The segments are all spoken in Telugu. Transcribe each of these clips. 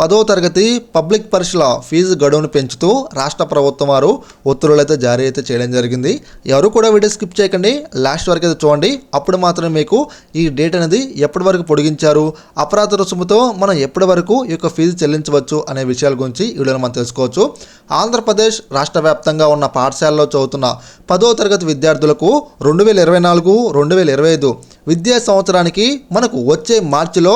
పదో తరగతి పబ్లిక్ పరీక్షల ఫీజు గడువును పెంచుతూ రాష్ట్ర ప్రభుత్వం వారు ఉత్తర్వులు అయితే జారీ అయితే చేయడం జరిగింది. ఎవరు కూడా వీడియో స్కిప్ చేయకండి. లాస్ట్ వరకు అయితే చూడండి. అప్పుడు మాత్రమే మీకు ఈ డేట్ అనేది ఎప్పటి వరకు పొడిగించారు అపరాధ రుసుముతో మనం ఎప్పటి వరకు ఈ యొక్క ఫీజు చెల్లించవచ్చు అనే విషయాల గురించి వీడియోలో మనం తెలుసుకోవచ్చు. ఆంధ్రప్రదేశ్ రాష్ట్ర వ్యాప్తంగా ఉన్న పాఠశాలలో చదువుతున్న పదో తరగతి విద్యార్థులకు రెండు వేల ఇరవై నాలుగు రెండు వేల ఇరవై ఐదు విద్యా సంవత్సరానికి మనకు వచ్చే మార్చిలో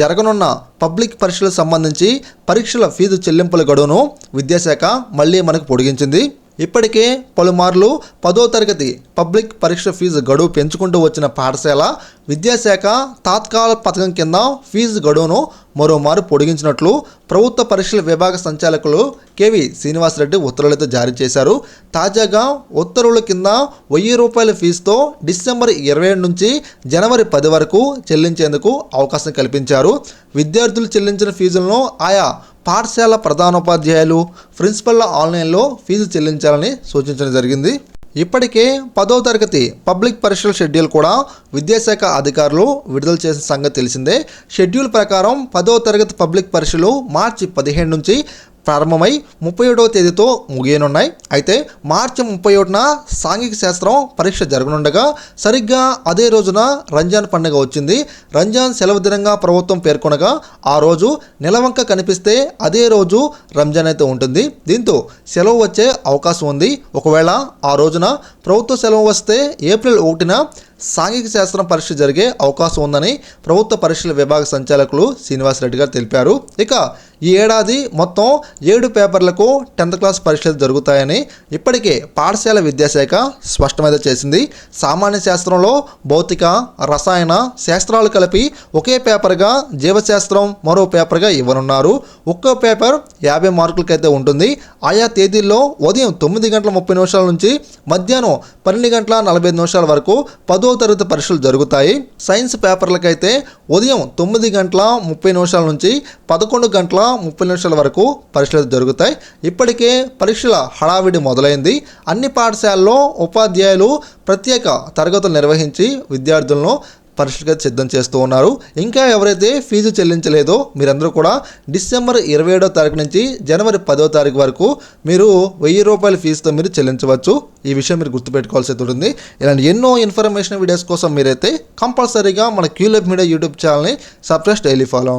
జరగనున్న పబ్లిక్ పరీక్షలకు సంబంధించి పరీక్షల ఫీజు చెల్లింపుల గడువును విద్యాశాఖ మళ్ళీ మనకు పొడిగించింది. ఇప్పటికే పలుమార్లు పదో తరగతి పబ్లిక్ పరీక్ష ఫీజు గడువు పెంచుకుంటూ వచ్చిన పాఠశాల విద్యాశాఖ తాత్కాల పథకం కింద ఫీజు గడువును మరోమారు పొడిగించినట్లు ప్రభుత్వ పరీక్షల విభాగ సంచాలకులు కేవి శ్రీనివాసరెడ్డి ఉత్తర్వులతో జారీ చేశారు. తాజాగా ఉత్తర్వుల కింద వెయ్యి రూపాయల ఫీజుతో డిసెంబర్ ఇరవై ఏడు నుంచి జనవరి పది వరకు చెల్లించేందుకు అవకాశం కల్పించారు. విద్యార్థులు చెల్లించిన ఫీజులను ఆయా పాఠశాల ప్రధానోపాధ్యాయులు ప్రిన్సిపల్ ఆన్లైన్లో ఫీజు చెల్లించాలని సూచించడం జరిగింది. ఇప్పటికే పదో తరగతి పబ్లిక్ పరీక్షల షెడ్యూల్ కూడా విద్యాశాఖ అధికారులు విడుదల చేసిన సంగతి తెలిసిందే. షెడ్యూల్ ప్రకారం పదో తరగతి పబ్లిక్ పరీక్షలు మార్చి పదిహేను నుంచి ప్రారంభమై ముప్పై ఏడవ తేదీతో ముగియనున్నాయి. అయితే మార్చి ముప్పై ఒకటిన సాంఘిక శాస్త్రం పరీక్ష జరగనుండగా సరిగ్గా అదే రోజున రంజాన్ పండుగ వచ్చింది. రంజాన్ సెలవు దినంగా ప్రభుత్వం పేర్కొనగా ఆ రోజు నిలవంక కనిపిస్తే అదే రోజు రంజాన్ అయితే ఉంటుంది. దీంతో సెలవు వచ్చే అవకాశం ఉంది. ఒకవేళ ఆ రోజున ప్రభుత్వ సెలవు వస్తే ఏప్రిల్ ఒకటిన సాంఘిక శాస్త్రం పరీక్ష జరిగే అవకాశం ఉందని ప్రభుత్వ పరీక్షల విభాగ సంచాలకులు శ్రీనివాసరెడ్డి గారు తెలిపారు. ఇక ఈ ఏడాది మొత్తం ఏడు పేపర్లకు టెన్త్ క్లాస్ పరీక్షలు జరుగుతాయని ఇప్పటికే పాఠశాల విద్యాశాఖ స్పష్టమైతే చేసింది. సామాన్య శాస్త్రంలో భౌతిక రసాయన శాస్త్రాలు కలిపి ఒకే పేపర్గా జీవశాస్త్రం మరో పేపర్గా ఇవ్వనున్నారు. ఒక్కో పేపర్ యాభై మార్కులకైతే ఉంటుంది. ఆయా తేదీల్లో ఉదయం తొమ్మిది గంటల ముప్పై నిమిషాల నుంచి మధ్యాహ్నం పన్నెండు గంటల నలభై ఐదు నిమిషాల వరకు పదో తరగతి పరీక్షలు జరుగుతాయి. సైన్స్ పేపర్లకైతే ఉదయం తొమ్మిది గంటల ముప్పై నిమిషాల నుంచి పదకొండు గంటల ముప్పై నిమిషాల వరకు పరీక్షలు జరుగుతాయి. ఇప్పటికే పరీక్షల హడావిడి మొదలైంది. అన్ని పాఠశాలల్లో ఉపాధ్యాయులు ప్రత్యేక తరగతులు నిర్వహించి విద్యార్థులను పరిస్థితిగా సిద్ధం చేస్తూ ఉన్నారు. ఇంకా ఎవరైతే ఫీజు చెల్లించలేదో మీరందరూ కూడా డిసెంబర్ ఇరవై ఏడో తారీఖు నుంచి జనవరి పదో తారీఖు వరకు మీరు వెయ్యి రూపాయల ఫీజుతో మీరు చెల్లించవచ్చు. ఈ విషయం మీరు గుర్తుపెట్టుకోవాల్సి ఉంటుంది. ఇలాంటి ఎన్నో ఇన్ఫర్మేషన్ వీడియోస్ కోసం మీరైతే కంపల్సరీగా మన క్యూలెబ్ మీడియా యూట్యూబ్ ఛానల్ని సబ్స్క్రైబ్ డైలీ ఫాలో